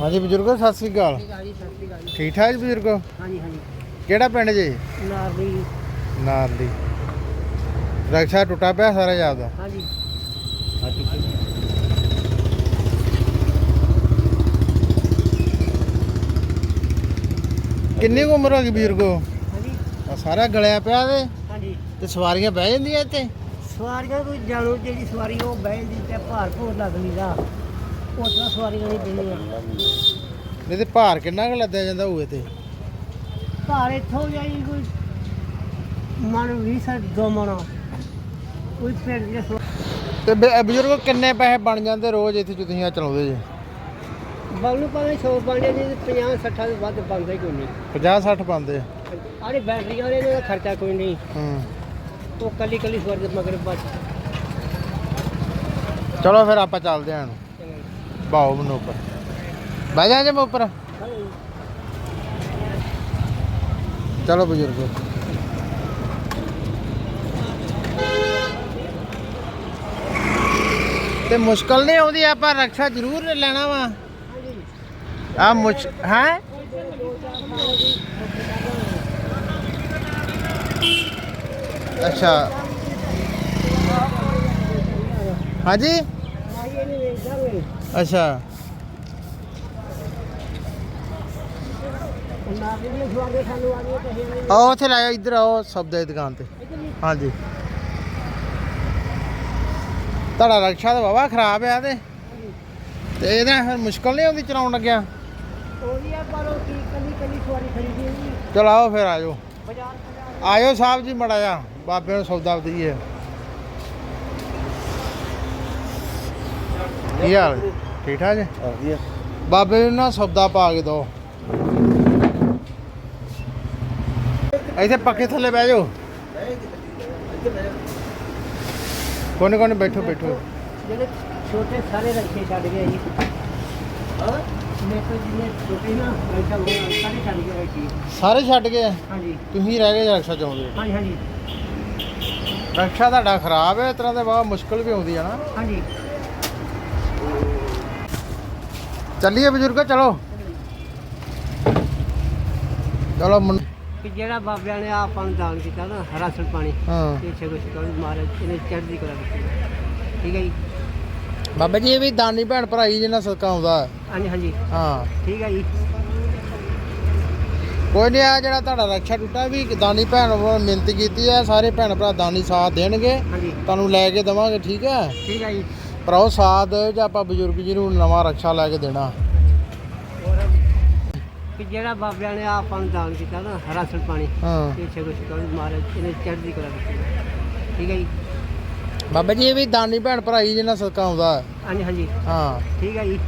ਹਾਂਜੀ ਬਜ਼ੁਰਗੋ ਸਤਿ ਸ੍ਰੀ ਅਕਾਲ। ਹਾਂਜੀ ਸਤਿ ਸ਼੍ਰੀ ਅਕਾਲ ਜੀ। ਠੀਕ ਠਾਕ ਜੀ ਬਜ਼ੁਰਗੋ? ਹਾਂਜੀ ਹਾਂਜੀ। ਕਿਹੜਾ ਪਿੰਡ ਜੀ? ਨਾਰਲੀ। ਨਾਰਲੀ। ਰਕਸ਼ਾ ਟੁੱਟਾ ਪਿਆ ਸਾਰਾ ਜਾਪਦਾ ਹਾਂਜੀ। ਕਿੰਨੀ ਕੁ ਉਮਰ ਹੋ ਗਈ ਬਜ਼ੁਰਗੋ? ਹਾਂਜੀ। ਸਾਰਾ ਗਲਿਆ ਪਿਆ ਤੇ? ਹਾਂਜੀ। ਤੇ ਸਵਾਰੀਆਂ ਬਹਿ ਜਾਂਦੀਆਂ ਇੱਥੇ? ਸਵਾਰੀਆਂ ਕੋਈ ਜਾਣੋ ਜਿਹੜੀ ਸਵਾਰੀ ਉਹ ਬਹਿ ਦੀ ਤੇ ਭਾਰ ਭੋਰ ਲੱਗਦੀ ਦਾ ਸਵਾਰੀਆਂ ਨਹੀਂ ਦੇਣੀਆਂ ਨਹੀਂ ਤੇ ਭਾਰ ਕਿੰਨਾ ਕੁ ਲੱਦਿਆ ਜਾਂਦਾ ਹੋਵੇ ਤੇ ਭਾਰ ਇੱਥੋਂ ਜਾਈ ਕੋਈ ਮਨ 20 ਸਰ ਦੋ ਮਨ ਕੋਈ ਪਿੰਡ ਦੇ ਸਵਾ- ਤੇ ਬ- ਬਜ਼ੁਰਗੋ ਕਿੰਨੇ ਪੈਸੇ ਬਣ ਜਾਂਦੇ ਰੋਜ਼ ਇੱਥੇ ਜੋ ਤੁਸੀਂ ਆ ਚਲਾਉਂਦੇ ਜੇ? ਨੂੰ ਭਾਵੇਂ 100 ਬਣਦੇ ਨਹੀਂ 50 60 ਤੋਂ ਵੱਧ ਬਣਦਾ ਹੀ ਕੋਈ ਨਹੀਂ। 50 60 ਪਾਉਂਦੇ ਆ। ਬੈਟਰੀਆਂ ਵਾਲੇ ਇਹਨਾਂ ਦਾ ਖਰਚਾ ਕੋਈ ਨਹੀਂ। ਹੂੰ। ਉਹ ਕੱਲੀ ਕੱਲੀ ਸਵਾਰੀ ਦੇ ਮਗਰ ਬਚ ਚਲੋ ਫਿਰ ਆਪਾਂ ਚੱਲਦੇ ਆਂ ਬਾਓ ਮੈਨੂੰ ਉੱਪਰ। ਬਹਿ ਜਾ ਜੇ ਮੈਂ ਉੱਪਰ। ਚਲੋ ਬਜ਼ੁਰਗੋ। ਤੇ ਮੁਸ਼ਕਲ ਨਹੀਂ ਆਉਂਦੀ, ਆਪਾਂ ਰਕਸ਼ਾ ਜ਼ਰੂਰ ਲੈਣਾ ਵਾ। ਆ ਮੁਸ਼, ਹੈ? ਅੱਛਾ। ਹਾਂਜੀ? ਅੱਛਾ। ਆਓ, ਉੱਥੇ ਲਾਇਆ ਇੱਧਰ ਆਓ ਸਬਜ਼ੀ ਦੀ ਦੁਕਾਨ ਤੇ। ਹਾਂਜੀ। ਤੁਹਾਡਾ ਰਕਸ਼ਾ ਤਾਂ ਵਾਵਾ ਖਰਾਬ ਆ ਤੇ। ਤੇ ਇਹਦਾ ਫਿਰ ਮੁਸ਼ਕਲ ਨਹੀਂ ਆਉਂਦੀ ਚਲਾਉਣ ਲੱਗਿਆ। ਚਲ ਆਓ ਫਿਰ ਆਜੋ ਆਇਓ ਸਾਹਿਬ ਜੀ, ਮੜਾ ਜਾ ਬਾਬੇ ਨੂੰ ਸੌਦਾ ਦਈਏ ਕੀ ਹਾਲ? ਹੈ? ਠੀਕ ਠਾਕ ਜੀ? ਵਧੀਆ। ਬਾਬੇ ਨੂੰ ਨਾ ਸੌਦਾ ਪਾ ਕੇ ਦੋ। ਇੱਥੇ ਪੱਕੇ ਥੱਲੇ ਬਹਿ ਜਾਓ। ਕੋਨੇ ਕੋਨੇ ਬੈਠੋ ਬੈਠੋ। ਜਿਹੜੇ ਛੋਟੇ ਸਾਰੇ ਰੱਖੇ ਛੱਡ ਗਏ ਜੀ। ਮੇਰੇ ਕੋਲ ਜਿਹਨੇ ਛੋਟੇ ਨਾ ਰੱਖਾ ਹੋਇਆ ਸਾਰੇ ਛੱਡ ਗਏ ਜੀ। ਸਾਰੇ ਛੱਡ ਗਏ? ਹਾਂਜੀ। ਤੁਸੀਂ ਰਹਿ ਗਏ ਰਕਸ਼ਾ ਚਾਹੁੰਦੇ ਹਾਂਜੀ ਹਾਂਜੀ। ਰਕਸ਼ਾ ਤੁਹਾਡਾ ਖਰਾਬ ਹੈ ਇਸ ਤਰ੍ਹਾਂ ਦੇ ਬਹੁਤ ਮੁਸ਼ਕਲ ਵੀ ਆਉਂਦੀ ਹੈ ਨਾ। ਹਾਂਜੀ। ਚੱਲੀਏ ਬਜ਼ੁਰਗੋ ਚਲੋ। ਚਲੋ ਮੁੰ- ਕਿ ਜਿਹੜਾ ਬਾਬਿਆਂ ਨੇ ਆਪਾਂ ਨੂੰ ਦਾਨ ਕੀਤਾ ਨਾ ਹਰਾਸਲ ਪਾਣੀ ਹਾਂ। ਇਹ ਛੇ ਕੁਛ ਕੋਈ ਮਹਾਰਾਜ ਇਹਨੇ ਚੜ੍ਹਦੀ ਕਲਾ ਦਿੱਤੀ ਠੀਕ ਹੈ ਜੀ? ਬਾਬਾ ਜੀ ਇਹ ਵੀ ਦਾਨੀ ਭੈਣ ਭਰਾਈ ਜਿਹਨਾਂ ਸਦਕਾ ਆਉਂਦਾ ਹੈ। ਹਾਂਜੀ ਹਾਂਜੀ। ਹਾਂ। ਠੀਕ ਹੈ ਜੀ। ਕੋਈ ਨਹੀਂ ਆ ਜਿਹੜਾ ਤੁਹਾਡਾ ਰਕਸ਼ਾ ਟੁੱਟਾ ਵੀ ਦਾਨੀ ਭੈਣ ਵੱਲੋਂ ਮਿਹਨਤ ਕੀਤੀ ਹੈ ਸਾਰੇ ਭੈਣ ਭਰਾ ਦਾਨੀ ਸਾਥ ਦੇਣਗੇ। ਹਾਂਜੀ। ਤੁਹਾਨੂੰ ਲੈ ਕੇ ਦਵਾਂਗੇ ਠੀਕ ਹੈ? ਠੀਕ ਹੈ ਜੀ। ਪਰ ਉਹ ਸਾਥ ਜਾਂ ਆਪਾਂ ਬਜ਼ੁਰਗ ਜੀ ਨੂੰ ਨਵਾਂ ਰਕਸ਼ਾ ਲੈ ਕੇ ਦੇਣਾ। ਕਿ ਜਿਹੜਾ ਬਾਬਿਆਂ ਨੇ ਆਪਾਂ ਨੂੰ ਦਾਨ ਕੀਤਾ ਨਾ ਹਰਾਸਲ ਪਾਣੀ। ਹਾਂ। ਇਹ ਛੇ ਕੁਛ ਮਹਾਰਾਜ ਇਹਨੇ ਚੜ੍ਹਦੀ ਕਲਾ ਦਿੱਤੀ ਠੀਕ ਹੈ ਜੀ? ਬਾਬਾ ਜੀ ਇਹ ਵੀ ਦਾਨੀ ਭੈਣ ਭਰਾਈ ਜਿਹਨਾਂ ਸਦਕਾ ਆਉਂਦਾ ਹੈ। ਹਾਂਜੀ ਹਾਂਜੀ। ਹਾਂ। ਠੀਕ ਹੈ ਜੀ।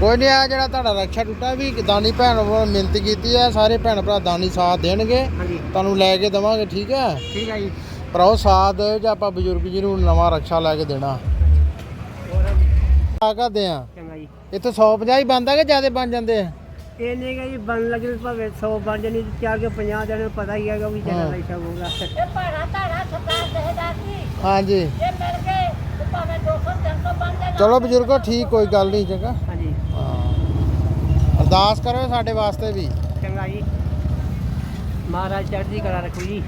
ਕੋਈ ਨਹੀਂ ਆ ਜਿਹੜਾ ਤੁਹਾਡਾ ਰਕਸ਼ਾ ਟੁੱਟਾ ਵੀ ਦਾਨੀ ਭੈਣ ਵੱਲੋਂ ਮਿਹਨਤ ਕੀਤੀ ਹੈ। ਸਾਰੇ ਭੈਣ ਭਰਾ ਦਾਨੀ ਸਾਥ ਦੇਣਗੇ। ਹਾਂਜੀ। ਤੁਹਾਨੂੰ ਲੈ ਕੇ ਦਵਾਂਗੇ ਠੀਕ ਹੈ? ਠੀਕ ਹੈ ਜੀ। ਪਰ ਉਹ ਸਾਥ ਜਾਂ ਆਪਾਂ ਬਜ਼ੁਰਗ ਜੀ ਨੂੰ ਨਵਾਂ ਰਕਸ਼ਾ ਲੈ ਕੇ ਦੇਣਾ। ਆ ਕਰਦੇ ਆ। ਚੰਗਾ ਜੀ। ਇੱਥੇ 150 ਹੀ ਬੰਦਾ ਕਿ ਜ਼ਿਆਦਾ ਬਣ ਜਾਂਦੇ ਆ? ਇਹ ਨਹੀਂ ਕਿ ਜੀ ਬਣ ਲੱਗੇ ਭਾਵੇਂ 100 ਬਣ ਜਾਣੀ ਚਾਰ ਕੇ 50 ਜਣੇ ਨੂੰ ਪਤਾ ਹੀ ਹੈਗਾ ਵੀ ਹਾਂ। ਜਣਾ ਲੈਸ਼ਾ ਹੋਊਗਾ। ਇਹ ਭਾੜਾ ਧਾੜਾ ਸਰਕਾਰ ਦੇਦਾ ਸੀ। ਹਾਂਜੀ। ਇਹ ਮਿਲ ਗਏ ਤੇ ਭਾਵੇਂ 200 300 ਬਣ ਜਾਣਾ। ਚਲੋ ਬਜ਼ੁਰਗੋ ਠੀਕ ਕੋਈ ਗੱਲ ਨਹੀਂ ਚੰਗਾ। ਹਾਂਜੀ। ਹਾਂ। ਅਰਦਾਸ ਕਰੋ ਸਾਡੇ ਵਾਸਤੇ ਵੀ। ਚੰਗਾ ਜੀ। ਮਹਾਰਾਜ ਚੜ੍ਹਦੀ ਕਲਾ ਰੱਖੋ ਜੀ।